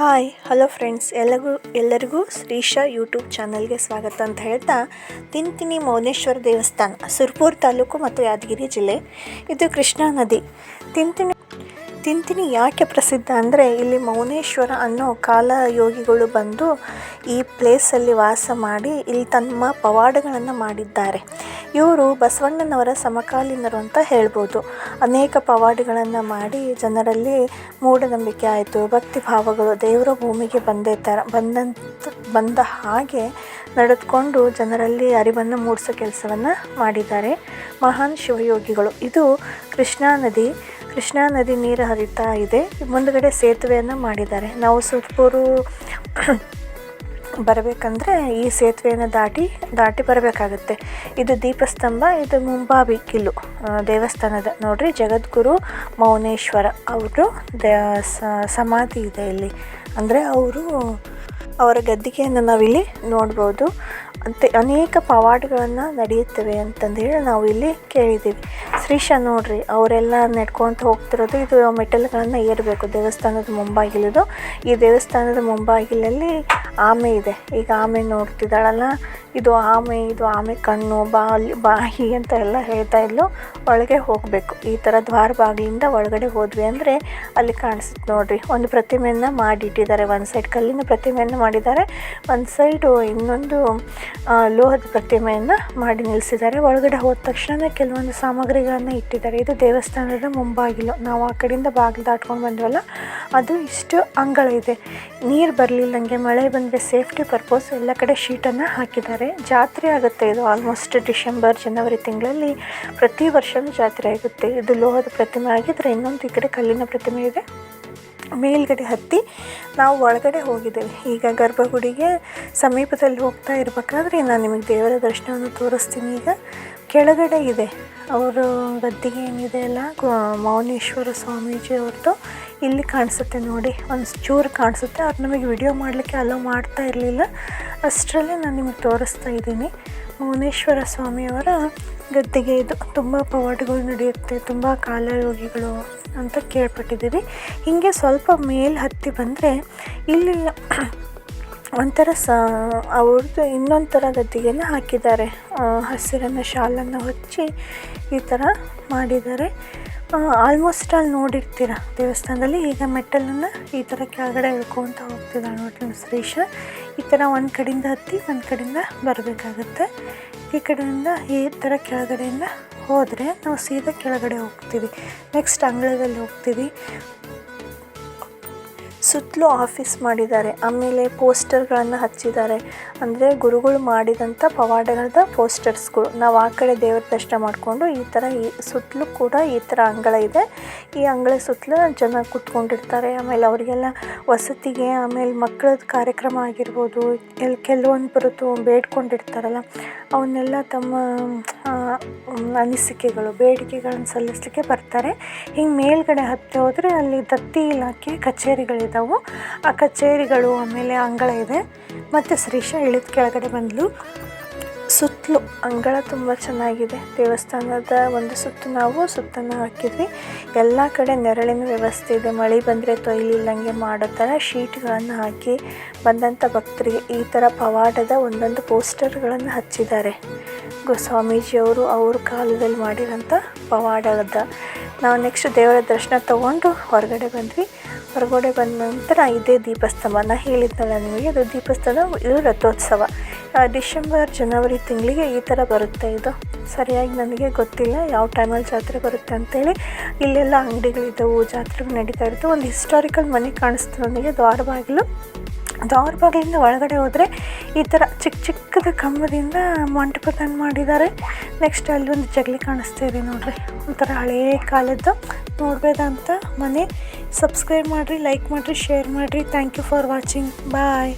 Hi, hello friends. ಎಲ್ಲರಿಗೂ ಎಲ್ಲರಿಗೂ Shreesha YouTube ಚಾನಲ್ಗೆ ಸ್ವಾಗತ ಅಂತ ಹೇಳ್ತಾ ತಿಂತಿನಿ ಮೌನೇಶ್ವರ ದೇವಸ್ಥಾನ, ಸುರ್ಪುರ್ ತಾಲೂಕು ಮತ್ತು ಯಾದಗಿರಿ ಜಿಲ್ಲೆ. ಇದು ಕೃಷ್ಣಾ ನದಿ. ತಿಂತಿನಿ ತಿಂತಿನಿ ಯಾಕೆ ಪ್ರಸಿದ್ಧ ಅಂದರೆ ಇಲ್ಲಿ ಮೌನೇಶ್ವರ ಅನ್ನೋ ಕಾಲ ಯೋಗಿಗಳು ಬಂದು ಈ ಪ್ಲೇಸಲ್ಲಿ ವಾಸ ಮಾಡಿ ಇಲ್ಲಿ ತಮ್ಮ ಪವಾಡಗಳನ್ನು ಮಾಡಿದ್ದಾರೆ. ಇವರು ಬಸವಣ್ಣನವರ ಸಮಕಾಲೀನರು ಅಂತ ಹೇಳ್ಬೋದು. ಅನೇಕ ಪವಾಡಿಗಳನ್ನು ಮಾಡಿ ಜನರಲ್ಲಿ ಮೂಢನಂಬಿಕೆ ಆಯಿತು ಭಕ್ತಿ ಭಾವಗಳು ದೇವರ ಭೂಮಿಗೆ ಬಂದೇ ಥರ ಬಂದಂತ, ಬಂದ ಹಾಗೆ ನಡೆದುಕೊಂಡು ಜನರಲ್ಲಿ ಅರಿವನ್ನು ಮೂಡಿಸೋ ಕೆಲಸವನ್ನು ಮಾಡಿದ್ದಾರೆ ಮಹಾನ್ ಶಿವಯೋಗಿಗಳು. ಇದು ಕೃಷ್ಣಾ ನದಿ ಕೃಷ್ಣಾ ನದಿ ನೀರು ಹರಿತಾ ಇದೆ. ಮುಂದುಗಡೆ ಸೇತುವೆಯನ್ನು ಮಾಡಿದ್ದಾರೆ. ನಾವು ಸುತ್ತೂರು ಬರಬೇಕಂದ್ರೆ ಈ ಸೇತುವೆಯನ್ನು ದಾಟಿ ದಾಟಿ ಬರಬೇಕಾಗುತ್ತೆ. ಇದು ದೀಪಸ್ತಂಭ, ಇದು ಮುಂಬಾವಿ ಕಿಲ್ಲು ದೇವಸ್ಥಾನದ. ನೋಡ್ರಿ, ಜಗದ್ಗುರು ಮೌನೇಶ್ವರ ಅವರು ದ ಸಮಾಧಿ ಇದೆ ಇಲ್ಲಿ. ಅಂದರೆ ಅವರು ಅವರ ಗದ್ದಿಗೆಯನ್ನು ನಾವಿಲ್ಲಿ ನೋಡ್ಬೋದು. ಅಂತೆ ಅನೇಕ ಪವಾಡಗಳನ್ನು ನಡೆಯುತ್ತವೆ ಅಂತಂದು ಹೇಳಿ ನಾವು ಇಲ್ಲಿ ಕೇಳಿದ್ದೀವಿ. ಶ್ರೀಶ ನೋಡ್ರಿ, ಅವರೆಲ್ಲ ನಡ್ಕೊತ ಹೋಗ್ತಿರೋದು ಇದು ಮೆಟ್ಟಲುಗಳನ್ನು ಏರಬೇಕು, ದೇವಸ್ಥಾನದ ಮುಂಬಾಗಿಲದು. ಈ ದೇವಸ್ಥಾನದ ಮುಂಬಾಗಿಲಲ್ಲಿ ಆಮೆ ಇದೆ. ಈಗ ಆಮೆ ನೋಡ್ತಿದ್ದಾಳಲ್ಲ, ಇದು ಆಮೆ ಇದು ಆಮೆ ಕಣ್ಣು, ಬಾಲಿ, ಬಾಯಿ ಅಂತ ಎಲ್ಲ ಹೇಳ್ತಾ ಇದ್ಲು. ಒಳಗೆ ಹೋಗಬೇಕು. ಈ ಥರ ದ್ವಾರ ಬಾಗಿಲಿಂದ ಒಳಗಡೆ ಹೋದ್ವಿ ಅಂದರೆ ಅಲ್ಲಿ ಕಾಣಿಸುತ್ತೆ ನೋಡ್ರಿ. ಒಂದು ಪ್ರತಿಮೆಯನ್ನು ಮಾಡಿಟ್ಟಿದ್ದಾರೆ, ಒಂದು ಸೈಡ್ ಕಲ್ಲಿನ ಪ್ರತಿಮೆಯನ್ನು ಮಾಡಿದ್ದಾರೆ, ಒಂದು ಸೈಡು ಇನ್ನೊಂದು ಲೋಹದ ಪ್ರತಿಮೆಯನ್ನು ಮಾಡಿ ನಿಲ್ಲಿಸಿದ್ದಾರೆ ಒಳಗಡೆ ಹೋದ ತಕ್ಷಣ ಕೆಲವೊಂದು ಸಾಮಗ್ರಿಗಳನ್ನು ಇಟ್ಟಿದ್ದಾರೆ. ಇದು ದೇವಸ್ಥಾನದ ಮುಂಬಾಗಿಲು. ನಾವು ಆ ಕಡೆಯಿಂದ ಬಾಗಿಲು ದಾಟ್ಕೊಂಡು ಬಂದ್ವಲ್ಲ, ಅದು ಇಷ್ಟು ಅಂಗಳ ಇದೆ. ನೀರು ಬರಲಿಲ್ಲಂಗೆ ಮಳೆ ಬಂದರೆ ಸೇಫ್ಟಿ ಪರ್ಪಸ್ ಎಲ್ಲ ಕಡೆ ಶೀಟನ್ನು ಹಾಕಿದ್ದಾರೆ. ಜಾತ್ರೆ ಆಗುತ್ತೆ ಇದು ಆಲ್ಮೋಸ್ಟ್ ಡಿಸೆಂಬರ್, ಜನವರಿ ತಿಂಗಳಲ್ಲಿ. ಪ್ರತಿ ವರ್ಷವೂ ಜಾತ್ರೆ ಆಗುತ್ತೆ. ಇದು ಲೋಹದ ಪ್ರತಿಮೆ ಆಗಿದ್ದರೆ ಇನ್ನೊಂದು ಈ ಕಡೆ ಕಲ್ಲಿನ ಪ್ರತಿಮೆ ಇದೆ. ಮೇಲ್ಗಡೆ ಹತ್ತಿ ನಾವು ಒಳಗಡೆ ಹೋಗಿದ್ದೇವೆ. ಈಗ ಗರ್ಭಗುಡಿಗೆ ಸಮೀಪದಲ್ಲಿ ಹೋಗ್ತಾ ಇರಬೇಕಾದ್ರೆ ನಾನು ನಿಮಗೆ ದೇವರ ದರ್ಶನವನ್ನು ತೋರಿಸ್ತೀನಿ. ಈಗ ಕೆಳಗಡೆ ಇದೆ. ಅವರು ಗದ್ದಿಗೆ ಏನಿದೆ ಅಲ್ಲ ಮೌನೇಶ್ವರ ಸ್ವಾಮೀಜಿ ಅವ್ರದ್ದು ಇಲ್ಲಿ ಕಾಣಿಸುತ್ತೆ ನೋಡಿ. ಒಂದು ಚೂರು ಕಾಣಿಸುತ್ತೆ. ಅವ್ರು ನಮಗೆ ವಿಡಿಯೋ ಮಾಡಲಿಕ್ಕೆ ಅಲೋ ಮಾಡ್ತಾ ಇರಲಿಲ್ಲ. ಅಷ್ಟರಲ್ಲೇ ನಾನು ನಿಮಗೆ ತೋರಿಸ್ತಾ ಇದ್ದೀನಿ. ಮೌನೇಶ್ವರ ಸ್ವಾಮಿಯವರ ಗದ್ದೆಗೆ ಇದು ತುಂಬ ಪವಾಡಗಳು ನಡೆಯುತ್ತೆ, ತುಂಬ ಕಾಲಯೋಗಿಗಳು ಅಂತ ಕೇಳ್ಪಟ್ಟಿದ್ದೀವಿ. ಹೀಗೆ ಸ್ವಲ್ಪ ಮೇಲೆ ಹತ್ತಿ ಬಂದರೆ ಇಲ್ಲಿ ಒಂಥರ ಸ, ಅವ್ರದ್ದು ಇನ್ನೊಂದು ಥರ ಗದ್ದಿಗೆಯನ್ನು ಹಾಕಿದ್ದಾರೆ ಹಸಿರನ್ನು ಶಾಲನ್ನು ಹೊಚ್ಚಿ ಈ ಥರ ಮಾಡಿದ್ದಾರೆ. ಆಲ್ಮೋಸ್ಟ್ ಅಲ್ಲಿ ನೋಡಿರ್ತೀರ, ದೇವಸ್ಥಾನದಲ್ಲಿ ಈಗ ಮೆಟ್ಟಲನ್ನು ಈ ಥರ ಕೆಳಗಡೆ ಇಳ್ಕೊತ ಹೋಗ್ತಿದ್ದಾರೆ ನೋಡಿ ಶ್ರೀಶ. ಈ ಥರ ಒಂದು ಕಡೆಯಿಂದ ಹತ್ತಿ, ಒಂದು ಕಡೆಯಿಂದ ಬರಬೇಕಾಗತ್ತೆ. ಈ ಕಡೆಯಿಂದ ಈ ಥರ ಕೆಳಗಡೆಯಿಂದ ಹೋದರೆ ನಾವು ಸೀದಾ ಕೆಳಗಡೆ ಹೋಗ್ತೀವಿ. ನೆಕ್ಸ್ಟ್ ಅಂಗಳದಲ್ಲಿ ಹೋಗ್ತೀವಿ. ಸುತ್ತಲೂ ಆಫೀಸ್ ಮಾಡಿದ್ದಾರೆ. ಆಮೇಲೆ ಪೋಸ್ಟರ್ಗಳನ್ನು ಹಚ್ಚಿದ್ದಾರೆ. ಅಂದರೆ ಗುರುಗಳು ಮಾಡಿದಂಥ ಪವಾಡಗಳದ ಪೋಸ್ಟರ್ಸ್ಗಳು. ನಾವು ಆ ಕಡೆ ದೇವರ ದರ್ಶನ ಮಾಡಿಕೊಂಡು ಈ ಥರ ಈ ಸುತ್ತಲೂ ಕೂಡ ಈ ಥರ ಅಂಗಳ ಇದೆ. ಈ ಅಂಗಳ ಸುತ್ತಲೂ ಜನ ಕುತ್ಕೊಂಡಿರ್ತಾರೆ. ಆಮೇಲೆ ಅವರಿಗೆಲ್ಲ ವಸತಿಗೆ, ಆಮೇಲೆ ಮಕ್ಕಳ ಕಾರ್ಯಕ್ರಮ ಆಗಿರ್ಬೋದು ಎಲ್ಲಿ ಕೆಲವೊಂದು ಬೇಡ್ಕೊಂಡಿರ್ತಾರಲ್ಲ, ಅವನ್ನೆಲ್ಲ ತಮ್ಮ ಅನಿಸಿಕೆಗಳು, ಬೇಡಿಕೆಗಳನ್ನು ಸಲ್ಲಿಸಲಿಕ್ಕೆ ಬರ್ತಾರೆ. ಹಿಂಗೆ ಮೇಲ್ಗಡೆ ಹತ್ತಿ ಹೋದರೆ ಅಲ್ಲಿ ದತ್ತಿ ಇಲಾಖೆ ಕಚೇರಿಗಳಿದ್ದಾವೆ ಆ ಕಚೇರಿಗಳು, ಆಮೇಲೆ ಅಂಗಳ ಇದೆ. ಮತ್ತು ಶ್ರೀಶ ಇಳಿದ ಕೆಳಗಡೆ ಬಂದಲು. ಸುತ್ತಲೂ ಅಂಗಳ ತುಂಬ ಚೆನ್ನಾಗಿದೆ. ದೇವಸ್ಥಾನದ ಒಂದು ಸುತ್ತು ನಾವು ಸುತ್ತನ್ನು ಹಾಕಿದ್ವಿ. ಎಲ್ಲ ಕಡೆ ನೆರಳಿನ ವ್ಯವಸ್ಥೆ ಇದೆ. ಮಳೆ ಬಂದರೆ ತೊಯ್ಲಿಲ್ಲಂಗೆ ಮಾಡೋ ಥರ ಶೀಟ್ಗಳನ್ನು ಹಾಕಿ ಬಂದಂಥ ಭಕ್ತರಿಗೆ ಈ ಥರ ಪವಾಡದ ಒಂದೊಂದು ಪೋಸ್ಟರ್ಗಳನ್ನು ಹಚ್ಚಿದ್ದಾರೆ. ಗು ಸ್ವಾಮೀಜಿಯವರು ಅವ್ರ ಕಾಲದಲ್ಲಿ ಮಾಡಿರೋಂಥ ಪವಾಡದ ನಾವು ನೆಕ್ಸ್ಟ್ ದೇವರ ದರ್ಶನ ತೊಗೊಂಡು ಹೊರಗಡೆ ಬಂದ್ವಿ. ಹೊರಗಡೆ ಬಂದ ನಂತರ ಇದೇ ದೀಪಸ್ತಂಭ. ನಾ ಹೇಳಿದ್ನಲ್ಲ ನಿಮಗೆ, ಅದು ದೀಪಸ್ತಂಭ ಇದು ರಥೋತ್ಸವ. ಡಿಸೆಂಬರ್, ಜನವರಿ ತಿಂಗಳಿಗೆ ಈ ಥರ ಬರುತ್ತೆ ಇದು. ಸರಿಯಾಗಿ ನನಗೆ ಗೊತ್ತಿಲ್ಲ ಯಾವ ಟೈಮಲ್ಲಿ ಜಾತ್ರೆ ಬರುತ್ತೆ ಅಂತೇಳಿ. ಇಲ್ಲೆಲ್ಲ ಅಂಗಡಿಗಳಿದ್ದವು, ಜಾತ್ರೆ ನಡೀತಾ ಇರುತ್ತೆ ಒಂದು ಹಿಸ್ಟಾರಿಕಲ್ ಮನೆ ಕಾಣಿಸ್ತು ನನಗೆ ದ್ವಾರ ಬಾಗಿಲು ದ್ವಾರ ಬಾಗಿಲಿಂದ ಒಳಗಡೆ ಹೋದರೆ ಈ ಥರ ಚಿಕ್ಕ ಚಿಕ್ಕದ ಕಂಬದಿಂದ ಮಂಟಪದನ್ನು ಮಾಡಿದ್ದಾರೆ. ನೆಕ್ಸ್ಟ್ ಅಲ್ಲಿ ಒಂದು ಜಗಲಿ ಕಾಣಿಸ್ತಾ ಇದೆ ನೋಡಿರಿ. ಒಂಥರ ಹಳೇ ಕಾಲದ್ದು ನೋಡ್ಬೇಕಂತ ಮನೆ. ಸಬ್ಸ್ಕ್ರೈಬ್ ಮಾಡಿರಿ ಲೈಕ್ ಮಾಡಿರಿ ಶೇರ್ ಮಾಡಿರಿ. Thank you for watching bye